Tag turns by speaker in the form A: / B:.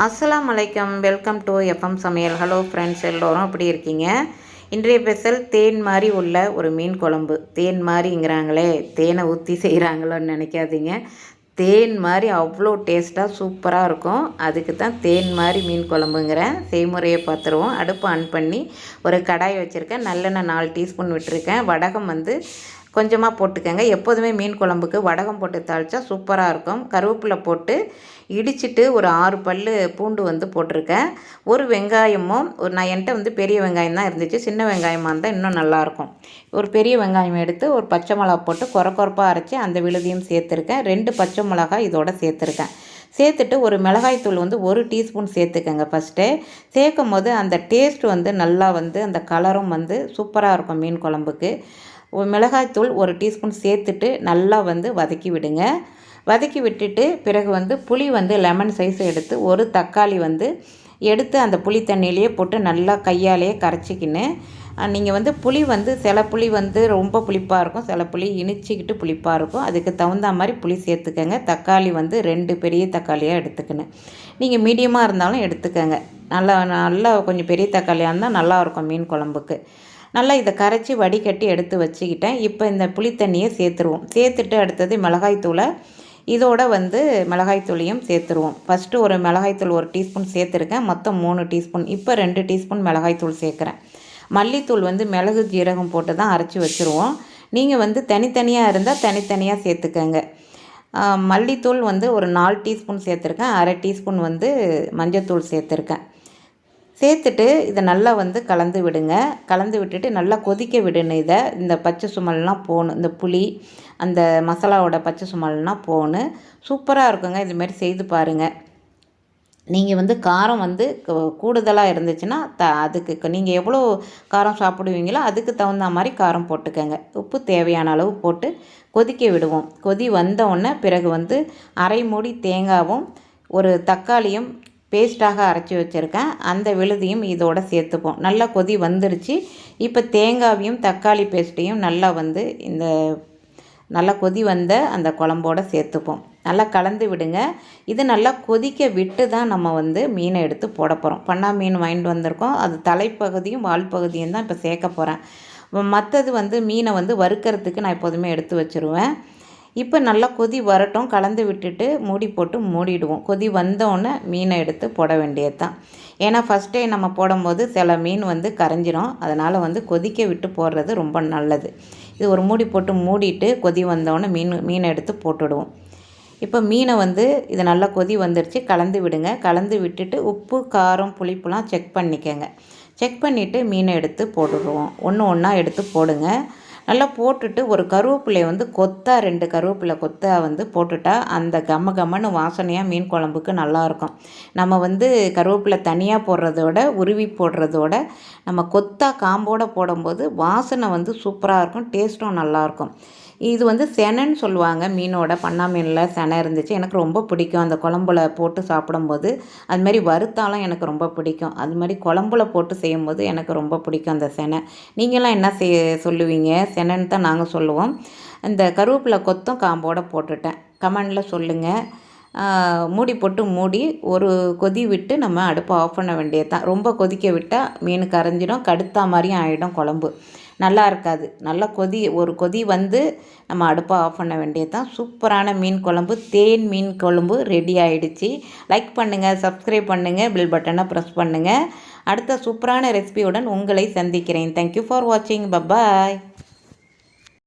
A: அஸ்லாம் வலைக்கம் welcome to FM சமையல். ஹலோ ஃப்ரெண்ட்ஸ் எல்லோரும் அப்படி இருக்கீங்க? இன்றைய ஸ்பெஷல் தேன் மாதிரி உள்ள ஒரு மீன் குழம்பு. தேன் மாதிரிங்கிறாங்களே தேனை ஊற்றி செய்கிறாங்களோன்னு நினைக்காதீங்க. தேன் மாதிரி அவ்வளோ டேஸ்ட்டாக சூப்பராக இருக்கும். அதுக்கு தான் தேன் மாதிரி மீன் குழம்புங்கிறேன். செய்முறையை பார்த்துருவோம். அடுப்பு ஆன் பண்ணி ஒரு கடாய் வச்சுருக்கேன். நல்லெண்ணெய் நாலு டீஸ்பூன் விட்டுருக்கேன். வடகம் வந்து கொஞ்சமாக போட்டுக்கோங்க. எப்போதுமே மீன் குழம்புக்கு வடகம் போட்டு தாளித்தா சூப்பராக இருக்கும். கருவேப்பிலை போட்டு இடிச்சிட்டு ஒரு ஆறு பல் பூண்டு வந்து போட்டிருக்கேன். ஒரு வெங்காயமும் ஒரு நான் என்கிட்ட வந்து பெரிய வெங்காயம் தான் இருந்துச்சு. சின்ன வெங்காயமாக இருந்தால் இன்னும் நல்லாயிருக்கும் ஒரு பெரிய வெங்காயம் எடுத்து ஒரு பச்சை மிளகா போட்டு குறை குறப்பாக அரைச்சி அந்த விழுதியும் சேர்த்துருக்கேன். ரெண்டு பச்சை மிளகாய் இதோட சேர்த்துருக்கேன். சேர்த்துட்டு ஒரு மிளகாய்த்தூள் வந்து ஒரு டீஸ்பூன் சேர்த்துக்கங்க ஃபஸ்ட்டு சேர்க்கும் போது அந்த டேஸ்ட் வந்து நல்லா வந்து அந்த கலரும் வந்து சூப்பராக இருக்கும் மீன் குழம்புக்கு. மிளகாய்த்தூள் ஒரு டீஸ்பூன் சேர்த்துட்டு நல்லா வந்து வதக்கி விடுங்க. வதக்கி விட்டுட்டு பிறகு வந்து புளி வந்து லெமன் சைஸ் எடுத்து ஒரு தக்காளி வந்து எடுத்து அந்த புளி தண்ணியிலேயே போட்டு நல்லா கையாலேயே கரைச்சிக்கின்னு நீங்கள் வந்து புளி வந்து சில புளி வந்து ரொம்ப புளிப்பாக இருக்கும் சில புளி இனிச்சிக்கிட்டு புளிப்பாக இருக்கும். அதுக்கு தகுந்த மாதிரி புளி சேர்த்துக்கங்க. தக்காளி வந்து ரெண்டு பெரிய தக்காளியாக எடுத்துக்கணும். நீங்கள் மீடியமாக இருந்தாலும் எடுத்துக்கோங்க. நல்லா நல்லா கொஞ்சம் பெரிய தக்காளியாக இருந்தால் நல்லாயிருக்கும் மீன் குழம்புக்கு. நல்லா இதை கரைச்சி வடிகட்டி எடுத்து வச்சுக்கிட்டேன். இப்போ இந்த புளித்தண்ணியை சேர்த்துருவோம். சேர்த்துட்டு அடுத்தது மிளகாய்த்தூளை இதோட வந்து மிளகாய்த்தூளையும் சேர்த்துருவோம். ஃபஸ்ட்டு ஒரு மிளகாய்த்தூள் ஒரு டீஸ்பூன் சேர்த்துருக்கேன். மொத்தம் மூணு டீஸ்பூன். இப்போ ரெண்டு டீஸ்பூன் மிளகாய்த்தூள் சேர்க்குறேன். மல்லித்தூள் வந்து மிளகு ஜீரகம் போட்டு தான் அரைச்சி வச்சுருவோம். நீங்கள் வந்து தனித்தனியாக இருந்தால் தனித்தனியாக சேர்த்துக்கங்க. மல்லித்தூள் வந்து ஒரு நாலு டீஸ்பூன் சேர்த்துருக்கேன். அரை டீஸ்பூன் வந்து மஞ்சத்தூள் சேர்த்துருக்கேன். சேர்த்துட்டு இதை நல்லா வந்து கலந்து விடுங்க. கலந்து விட்டுட்டு நல்லா கொதிக்க விடணும் இதை. இந்த பச்சை சுமல்லாம் போகணும். இந்த புளி அந்த மசாலாவோட பச்சை சுமல்லாம் போகணும். சூப்பராக இருக்குங்க. இதுமாரி செய்து பாருங்கள் நீங்கள் வந்து காரம் வந்து கூடுதலாக இருந்துச்சுன்னா த அதுக்கு நீங்கள் எவ்வளோ காரம் சாப்பிடுவீங்களோ அதுக்கு தகுந்த மாதிரி காரம் போட்டுக்கோங்க. உப்பு தேவையான அளவு போட்டு கொதிக்க விடுவோம். கொதி வந்தவுடனே பிறகு வந்து அரை மூடி தேங்காவும் ஒரு தக்காளியும் பேஸ்ட்டாக அரைச்சி வச்சுருக்கேன். அந்த விழுதியும் இதோடு சேர்த்துப்போம். நல்லா கொதி வந்துருச்சு. இப்போ தேங்காவையும் தக்காளி பேஸ்ட்டையும் நல்லா வந்து இந்த நல்லா கொதி வந்த அந்த குழம்போடு சேர்த்துப்போம். நல்லா கலந்து விடுங்க. இது நல்லா கொதிக்க விட்டு தான் நம்ம வந்து மீனை எடுத்து போட போகிறோம் பண்ணா மீன் வாங்கிட்டு வந்திருக்கோம். அது தலைப்பகுதியும் வால் பகுதியும் தான் இப்போ சேர்க்க போகிறேன் மற்றது வந்து மீனை வந்து வறுக்கிறதுக்கு நான் எப்போதுமே எடுத்து வச்சுருவேன். இப்போ நல்லா கொதி வரட்டும். கலந்து விட்டுட்டு மூடி போட்டு மூடிடுவோம். கொதி வந்தோடனே மீனை எடுத்து போட வேண்டியது தான் ஏன்னா ஃபஸ்ட்டே நம்ம போடும்போது சில மீன் வந்து கரைஞ்சிரும். அதனால் வந்து கொதிக்க விட்டு போடுறது ரொம்ப நல்லது. இது ஒரு மூடி போட்டு மூடிட்டு கொதி வந்தோடனே மீன் மீனை எடுத்து போட்டுடுவோம். இப்போ மீனை வந்து இது நல்லா கொதி வந்துருச்சு. கலந்து விடுங்க. கலந்து விட்டுட்டு உப்பு காரம் புளிப்புலாம் செக் பண்ணிக்கோங்க. செக் பண்ணிவிட்டு மீனை எடுத்து போட்டுடுவோம். ஒன்று ஒன்றா எடுத்து போடுங்க. நல்லா போட்டுட்டு ஒரு கருவேப்பிலையை வந்து கொத்தா ரெண்டு கருவேப்பிலை கொத்தா வந்து போட்டுட்டா அந்த கம்ம கம்மன்னு வாசனையாக மீன் குழம்புக்கு நல்லாயிருக்கும். நம்ம வந்து கருவேப்பிலை தனியாக போடுறதோட உருவி போடுறதோட நம்ம கொத்தா காம்போடு போடும்போது வாசனை வந்து சூப்பராக இருக்கும் டேஸ்ட்டும் நல்லாயிருக்கும். இது வந்து செனன்னு சொல்லுவாங்க மீனோட பண்ணா மீனில் செனை இருந்துச்சு. எனக்கு ரொம்ப பிடிக்கும் அந்த குழம்புல போட்டு சாப்பிடும்போது. அதுமாரி வறுத்தாலும் எனக்கு ரொம்ப பிடிக்கும். அது மாதிரி குழம்புல போட்டு செய்யும்போது எனக்கு ரொம்ப பிடிக்கும் அந்த செனை. நீங்களாம் என்ன செய்ய சொல்லுவீங்க? செனன்னு தான் நாங்கள் சொல்லுவோம். இந்த கருவேப்பிலை கொத்தும் காம்போடு போட்டுட்டேன். கமெண்டில் சொல்லுங்கள் மூடி போட்டு மூடி ஒரு கொதி விட்டு நம்ம அடுப்பை ஆஃப் பண்ண வேண்டியது தான் ரொம்ப கொதிக்க விட்டால் மீன் கரைஞ்சிடும். கடுத்தா மாதிரியும் ஆகிடும் குழம்பு. நல்லா இருக்காது. நல்லா கொதி ஒரு கொதி வந்து நம்ம அடுப்பை ஆஃப் பண்ண வேண்டியது தான் சூப்பரான மீன் குழம்பு. தேன் மீன் குழம்பு ரெடி ஆகிடுச்சு லைக் பண்ணுங்கள் சப்ஸ்கிரைப் பண்ணுங்கள் பில் பட்டனை ப்ரெஸ் பண்ணுங்கள் அடுத்த சூப்பரான ரெசிபியுடன் உங்களை சந்திக்கிறேன். தேங்க்யூ ஃபார் வாட்சிங் பப்பாய்